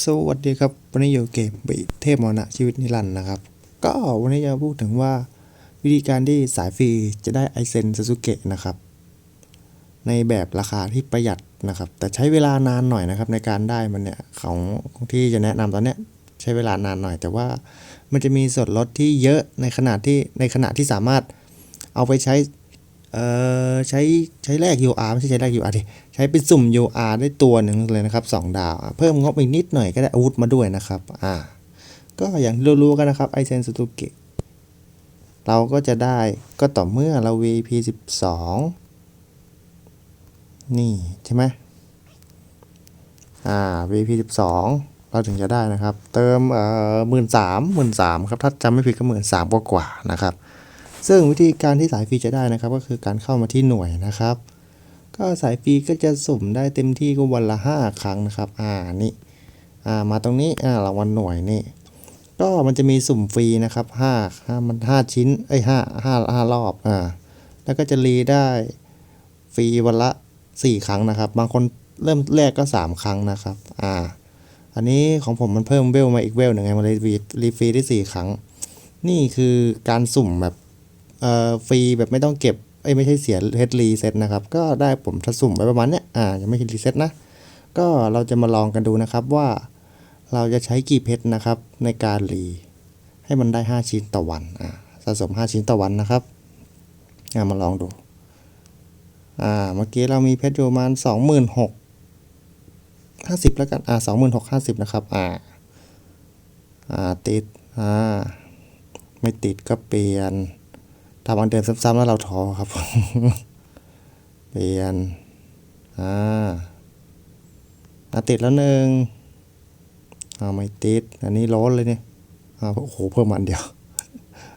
สวัสดีครับ วันนี้อยู่เกมบีเทพมรณะชีวิตนิรันดร์นะครับ ก็วันนี้จะพูดถึงว่า วิธีการที่สายฟรีจะได้ไอเซนซูซูเกะนะครับ ในแบบราคาที่ประหยัดนะครับ แต่ใช้เวลานานหน่อยนะครับ ในการได้มันเนี่ยของที่จะแนะนำตอนเนี้ยใช้เวลานานหน่อย แต่ว่ามันจะมีส่วนลดที่เยอะในขนาดที่ในขณะที่สามารถเอาไปใช้ เอ่อใช้ใช้แลก UR ไม่ใช่ใช้แลก UR ดิใช้เป็นสุ่ม UR ได้ตัวหนึ่งเลยนะครับ 2 ดาว เพิ่มงบอีกนิดหน่อยก็ได้อาวุธมาด้วยนะครับอ่าก็อย่างที่รู้ๆกันนะครับไอเซนสตูเกะเราก็จะได้ก็ต่อเมื่อเรา VP 12 นี่ใช่ไหมอ่า VP 12 เราถึงจะได้นะครับ เติมเอ่อหมื่นสามหมื่นสามครับ ถ้าจำไม่ผิดก็หมื่นสามกว่าๆนะครับ ซึ่งวิธีการที่สายฟรีจะได้นะครับ ก็คือการเข้ามาที่หน่วยนะครับ ก็สายฟรีก็จะสุ่มได้เต็มที่ก็วันละ 5 ครั้งนะครับ อ่านี่อ่ามาตรงนี้อ่ารางวัลหน่วยนี่ ก็มันจะมีสุ่มฟรีนะครับ5 5มัน5ชิ้นเอ้ย5 5 5รอบอ่าแล้วก็จะรีได้ฟรีวันละ 4 ครั้งนะครับ บางคนเริ่มแรกก็ 3 ครั้งนะครับ อ่า อันนี้ของผมมันเพิ่มเวลมาอีกเวลหนึ่งไง มันเลยรีฟรีได้ 4 ครั้ง นี่คือการสุ่มแบบ เอ่อฟรีแบบไม่ต้องเก็บเอ้ยไม่ใช่เสียเฮดรีเซ็ตนะครับ ก็ได้ผมถ้าสุ่มไปประมาณเนี้ยอ่ายังไม่คิดรีเซ็ตนะ ก็เราจะมาลองกันดูนะครับว่า เราจะใช้กี่เพชรนะครับ ในการรีให้มันได้ 5 ชิ้นต่อวันอ่าสะสม 5 ชิ้นต่อวันนะครับอ่ามาลองดูอ่าเมื่อกี้เรามีเพชรอยู่ประมาณสองหมื่นหกห้าสิบแล้วกัน อ่าสองหมื่นหกห้าสิบนะครับ อ่า อ่า ติด อ่า ไม่ติดก็เปลี่ยน ทำอันเดิมซ้ำๆแล้วเราท้อครับ เปลี่ยน อ่าอะติดแล้วหนึ่งเอาไม่ติด อันนี้ร้อนเลยเนี่ยอ่าโอ้โห เพิ่มมาอันเดียว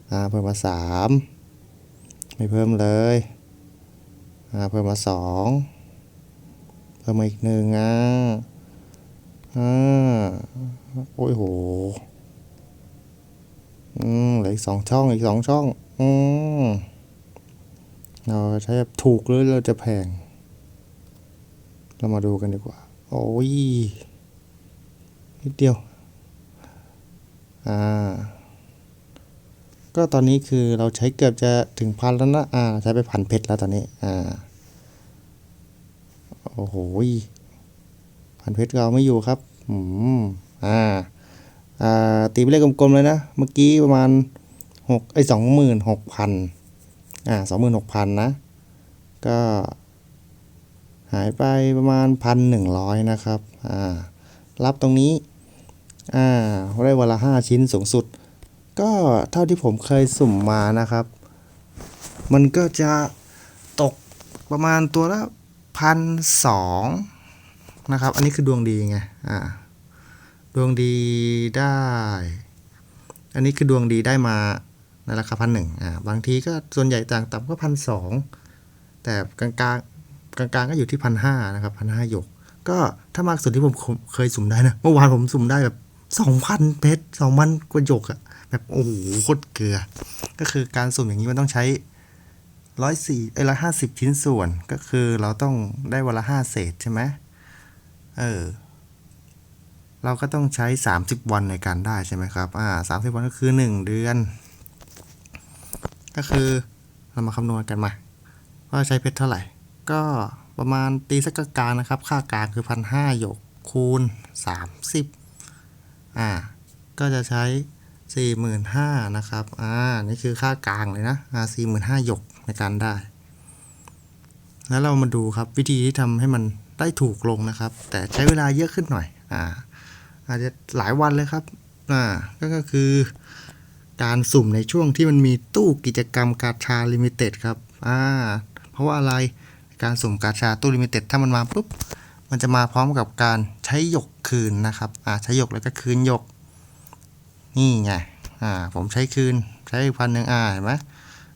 อ่า เพิ่มมาสามไม่เพิ่มเลย อ่า เพิ่มมาสองเพิ่มมาอีกหนึ่งอะอ่าโอ้ยโห อีกสองช่องอีกสองช่อง อืมเราใช้ถูกหรือเราจะแพง เรามาดูกันดีกว่า โอ้ยนิดเดียว อ่า ก็ตอนนี้คือเราใช้เกือบจะถึงพันแล้วนะ อ่า ใช้ไปพันเพชรแล้วตอนนี้ อ่า โอ้โหพันเพชรเราไม่อยู่ครับ อืม อ่า อ่า ตีไปเลขกลมๆเลยนะ เมื่อกี้ประมาณ หกไอ้สองหมื่นหกพันอ่าสองหมื่นหกพันนะ ก็หายไปประมาณพันหนึ่งร้อยนะครับ อ่า รับตรงนี้ อ่า ได้วันละห้าชิ้นสูงสุด ก็เท่าที่ผมเคยสุ่มมานะครับ มันก็จะตกประมาณตัวละพันสองนะครับ อันนี้คือดวงดีไง อ่า ดวงดีได้ อันนี้คือดวงดีได้มา ในราคาพันหนึ่งอ่าบางทีก็ส่วนใหญ่ต่างต่ำก็พันสองแต่กลางกลางกลางกลางๆก็อยู่ที่พันห้านะครับพันห้าหยก ก็ถ้ามากสุดที่ผมเคยสุ่มได้นะ เมื่อวานผมสุ่มได้แบบสองพันเพชรสองพันกว่าหยกอะแบบโอ้โหโคตรเกลือ ก็คือการสุ่มอย่างนี้มันต้องใช้ร้อยสี่ไอ้ร้อยห้าสิบชิ้นส่วนก็คือเราต้องได้วันละห้าเศษใช่ไหมเออเราก็ต้องใช้ 30 วันในการได้ใช่ไหมครับ อ่าสามสิบวันก็คือ 1 เดือน ก็คือเรามาคำนวณกันมา ว่าใช้เพชรเท่าไหร่ ก็ประมาณตีสักกลางนะครับ ค่ากลางคือพันห้าหยกคูณ 30 อ่า ก็จะใช้ 45,000นะครับ อ่า นี่คือค่ากลางเลยนะ อ่า45,000หยกในการได้ แล้วเรามาดูครับวิธีที่ทำให้มันได้ถูกลงนะครับ แต่ใช้เวลาเยอะขึ้นหน่อย อ่า อาจจะหลายวันเลยครับ อ่า ก็คือ การสุ่มในช่วงที่มันมีตู้กิจกรรมกาชาลิมิเต็ดครับอ่าเพราะว่าอะไรการสุ่มกาชาตู้ลิมิเต็ดถ้ามันมาปุ๊บมันจะมาพร้อมกับการใช้หยกคืนนะครับอ่าใช้หยกแล้วก็คืนหยก นี่ไงอ่าผมใช้คืนใช้พันหนึ่งอ่าเห็นไหม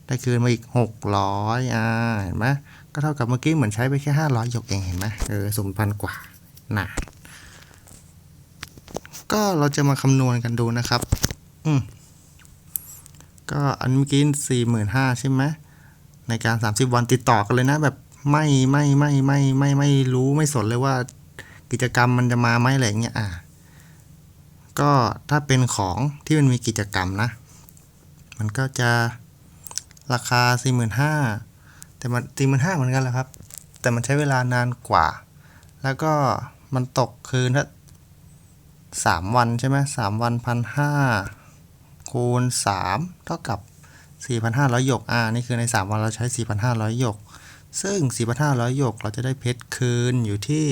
ได้คืนมาอีกหกร้อยอ่าเห็นไหมก็เท่ากับเมื่อกี้เหมือนใช้ไปแค่ห้าร้อยหยกเองเห็นไหมเออสุ่มพันกว่าน่ะก็เราจะมาคำนวณกันดูนะครับ อืม ก็อันเมื่อกี้สี่หมื่นห้าใช่ไหมในการสามสิบวันติดต่อกันเลยนะ แบบไม่ไม่ไม่ไม่ไม่ไม่รู้ไม่สนเลยว่า กิจกรรมมันจะมาไหมอะไรอย่างเงี้ยอ่าก็ถ้าเป็นของที่มันมีกิจกรรมนะ มันก็จะราคา 45,000แต่มัน45,000เหมือนกันแหละครับ แต่มันใช้เวลานานกว่า แล้วก็มันตกคืนละสามวันใช่ไหมสามวันพันห้า คูณสามเท่ากับ 4,500 หยก อ่า นี่คือใน 3 วันเราใช้ 4,500 หยก ซึ่ง 4,500 หยก เราจะได้เพชรคืนอยู่ที่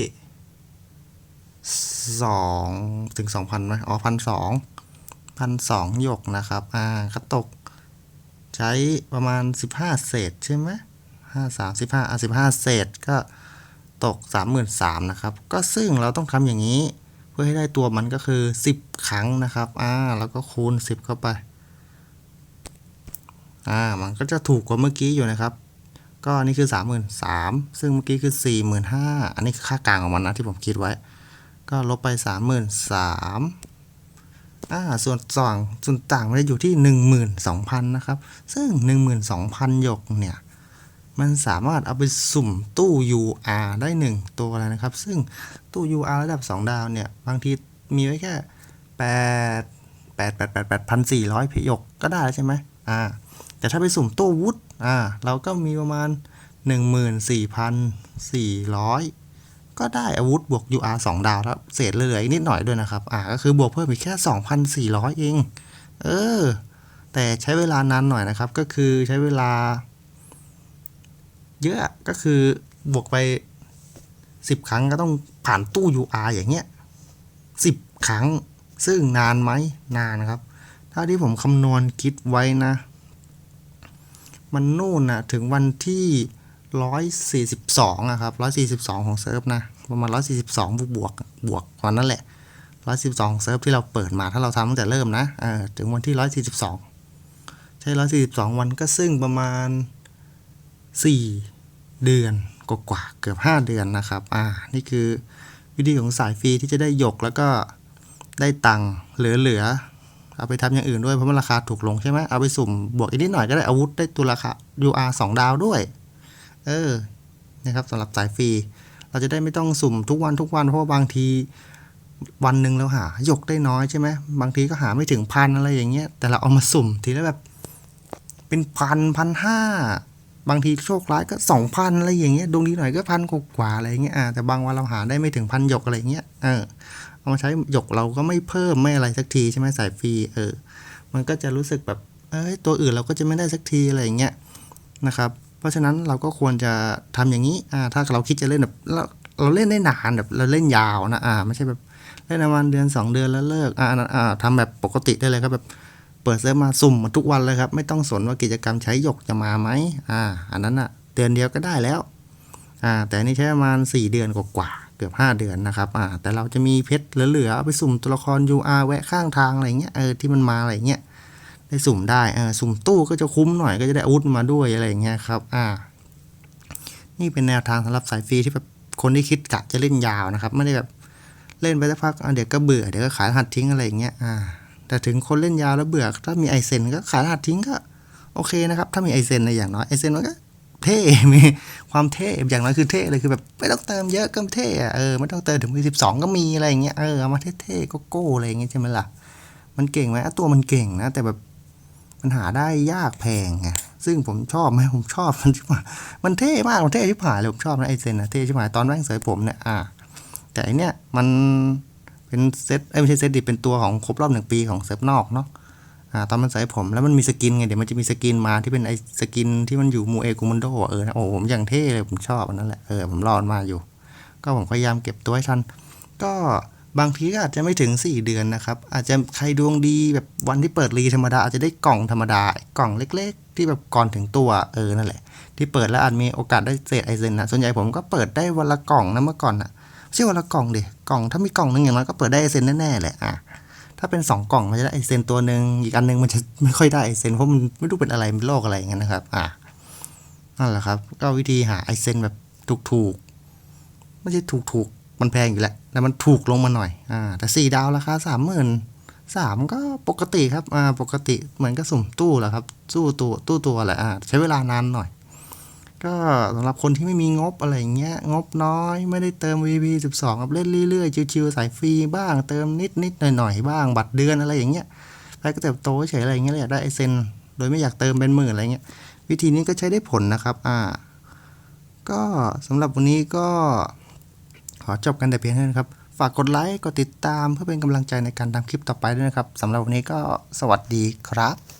2 ถึง 2,000ไหมอ๋อพันสองพันสองหยกนะครับ อ่าก็ตก ใช้ประมาณ 15 เศษใช่ไหมห้าสามสิบห้าอะสิบห้าเศษก็ตก 33,000นะครับ ก็ซึ่งเราต้องทำอย่างนี้ พื่อให้ได้ตัวมันก็คือ 10 ครั้งนะครับอ่าแล้วก็คูณ 10 เข้าไปอ่ามันก็จะถูกกว่าเมื่อกี้อยู่นะครับ ก็นี่คือ 33,000ซึ่งเมื่อกี้คือ 45,000อันนี้คือค่ากลางของมันนะที่ผมคิดไว้ ก็ลบไป 33,000อ่าส่วนต่างส่วนต่างมันจะอยู่ที่ 12,000 นะครับ ซึ่ง 12,000 หยกเนี่ย มันสามารถเอาไปสุ่มตู้ UR ได้ 1 ตัวเลยนะครับ ซึ่งตู้ UR ระดับ 2 ดาวเนี่ย บางทีมีไว้แค่ 8 8 8 8 8 400พิยกก็ได้แล้วใช่ไหมอ่า แต่ถ้าไปสุ่มตู้วุฒอ่า เราก็มีประมาณ 14,400 ก็ได้อาวุธบวก UR 2 ดาวแล้วเศษเหลืออีกนิดหน่อยด้วยนะครับ อ่า ก็คือบวกเพิ่มอีกแค่ 2,400 เอง เออ แต่ใช้เวลานานหน่อยนะครับ ก็คือใช้เวลา เยอะก็คือบวกไป 10 ครั้งก็ต้องผ่านตู้ UR อย่างเงี้ย10 ครั้งซึ่งนานไหมนานครับ ถ้าที่ผมคำนวณคิดไว้นะ มันนู่นนะถึงวันที่ 142อะครับ142 ของเซิร์ฟนะประมาณ142 บวกบวกบวกวันนั้นแหละ142ของเซิร์ฟที่เราเปิดมาถ้าเราทำตั้งแต่เริ่มนะเออถึงวันที่ 142 ใช้142 วันก็ซึ่งประมาณ 4 เดือนกว่าเกือบ 5 เดือนนะครับ อ่า นี่คือวิธีของสายฟรีที่จะได้หยกแล้วก็ได้ตังค์เหลือๆ เอาไปทำอย่างอื่นด้วยเพราะมันราคาถูกลงใช่ไหมเอาไปสุ่มบวกอีกนิดหน่อยก็ได้อาวุธได้ตัวราคา UR 2 ดาวด้วย เออ นะครับสำหรับสายฟรี เราจะได้ไม่ต้องสุ่มทุกวันทุกวันเพราะว่าบางทีวันหนึ่งเราหาหยกได้น้อยใช่ไหมบางทีก็หาไม่ถึงพันอะไรอย่างเงี้ย แต่เราเอามาสุ่มทีละแบบ เป็นพันพันห้า บางทีโชคร้ายก็สองพันอะไรอย่างเงี้ยดวงดีหน่อยก็พันกว่าอะไรเงี้ยอ่าแต่บางวันเราหาได้ไม่ถึงพันหยกอะไรเงี้ยเออเอามาใช้หยกเราก็ไม่เพิ่มไม่อะไรสักทีใช่ไหมสายฟรีเออ มันก็จะรู้สึกแบบเอ้ยตัวอื่นเราก็จะไม่ได้สักทีอะไรอย่างเงี้ยนะครับ เพราะฉะนั้นเราก็ควรจะทำอย่างนี้อ่าถ้าเราคิดจะเล่นแบบเราเราเล่นได้นานแบบเราเล่นยาวนะอ่าไม่ใช่แบบเล่นประมาณเดือน 2 เดือนแล้วเลิกอ่าอ่าทำแบบปกติได้เลยครับแบบ เปิดเซิร์ฟมาสุ่มมาทุกวันเลยครับ ไม่ต้องสนว่ากิจกรรมใช้หยกจะมาไหมอ่า อันนั้นอะเดือนเดียวก็ได้แล้ว อ่า แต่นี่ใช้ประมาณ 4 เดือนกว่าเกือบ 5 เดือนนะครับ อ่า แต่เราจะมีเพชรเหลือๆเอาไปสุ่มตัวละคร UR แวะข้างทางอะไรเงี้ย เออ ที่มันมาอะไรเงี้ย ได้สุ่มได้ เออ สุ่มตู้ก็จะคุ้มหน่อยก็จะได้อาวุธมาด้วยอะไรอย่างเงี้ยครับ อ่า นี่เป็นแนวทางสำหรับสายฟรีที่แบบคนที่คิดกะจะเล่นยาวนะครับ ไม่ได้แบบเล่นไปสักพักเดี๋ยวก็เบื่อ เดี๋ยวก็ขายหัสทิ้งอะไรอย่างเงี้ย อ่า แต่ถึงคนเล่นยาแล้วเบื่อ ถ้ามีไอเซนก็ขายรหัสทิ้งก็ โอเคนะครับ ถ้ามีไอเซนในอย่างน้อยไอเซนมันก็เท่ มีความเท่ อย่างน้อยคือเท่เลยคือแบบไม่ต้องเติมเยอะก็เท่อะเออไม่ต้องเติมถึงมีสิบสองก็มีอะไรอย่างเงี้ยเออเอามาเท่ๆโก้อะไรอย่างเงี้ยใช่ไหมล่ะ มันเก่งไหมตัวมันเก่งนะ แต่แบบมันหาได้ยากแพงไงซึ่งผมชอบไหมผมชอบมันที่ว่ามันเท่มากมันเท่ที่ผ่านเลยผมชอบนะไอเซนนะเท่ที่ผ่านตอนแม่งเสยผมเนี่ยอ่าแต่อันเนี้ยมัน เป็นเซตเอ้ยไม่ใช่เซตดิเป็นตัวของครบรอบหนึ่งปีของเซิร์ฟนอกเนาะอ่าตอนมันใส่ผมแล้วมันมีสกินไงเดี๋ยวมันจะมีสกินมาที่เป็นไอสกินที่มันอยู่มูเอกูมันโดเออนะโอ้ผมอย่างเท่เลยผมชอบอันนั้นแหละเออผมรอมันมาอยู่ ก็ผมพยายามเก็บตัวให้ทันก็บางทีก็อาจจะไม่ถึง 4 เดือนนะครับ อาจจะใครดวงดีแบบวันที่เปิดรีธรรมดาอาจจะได้กล่องธรรมดากล่องเล็ก ๆ ที่แบบก่อนถึงตัวเออนั่นแหละ ที่เปิดแล้วอาจมีโอกาสได้เศษไอเซนนะส่วนใหญ่ผมก็เปิดได้วันละกล่องนะเมื่อก่อนอะ ไม่ใช่วันละกล่องดิกล่องถ้ามีกล่องหนึงอย่างน้อยก็เปิดได้ไอเซนแน่ๆแหละอะถ้าเป็น 2 กล่องมันจะได้ไอเซนตัวหนึ่งอีกอันหนึงมันจะไม่ค่อยได้ไอเซนเพราะมันไม่รู้เป็นอะไรเป็นโรคอะไรอย่างเงี้ยนะครับอะนั่นแหละครับ ก็วิธีหาไอเซนแบบถูกๆไม่ใช่ถูกๆมันแพงอยู่แหละแต่มันถูกลงมาหน่อยอ่าแต่สี่ดาวราคาสามหมื่นสามก็ปกติครับอ่าปกติเหมือนก็สุ่มตู้แหละครับสู้ตัวตู้ตัวแหละอ่าใช้เวลานานหน่อย ก็สำหรับคนที่ไม่มีงบอะไรเงี้ย งบน้อยไม่ได้เติม VP 12ครับเล่นเรื่อยๆ ชิวๆสายฟรีบ้างเติมนิดๆหน่อยๆบ้าง บัตรเดือนอะไรอย่างเงี้ยไปก็เติบโตเฉยอะไรเงี้ยเลยอยากได้ไอเซนโดยไม่อยากเติมเป็นหมื่นอะไรเงี้ย วิธีนี้ก็ใช้ได้ผลนะครับ อ่า ก็สำหรับวันนี้ก็ ขอจบกันแต่เพียงเท่านี้นครับฝากกดไลค์กดติดตามเพื่อเป็นกำลังใจในการทำคลิปต่อไปด้วยนะครับสำหรับวันนี้ก็สวัสดีครับ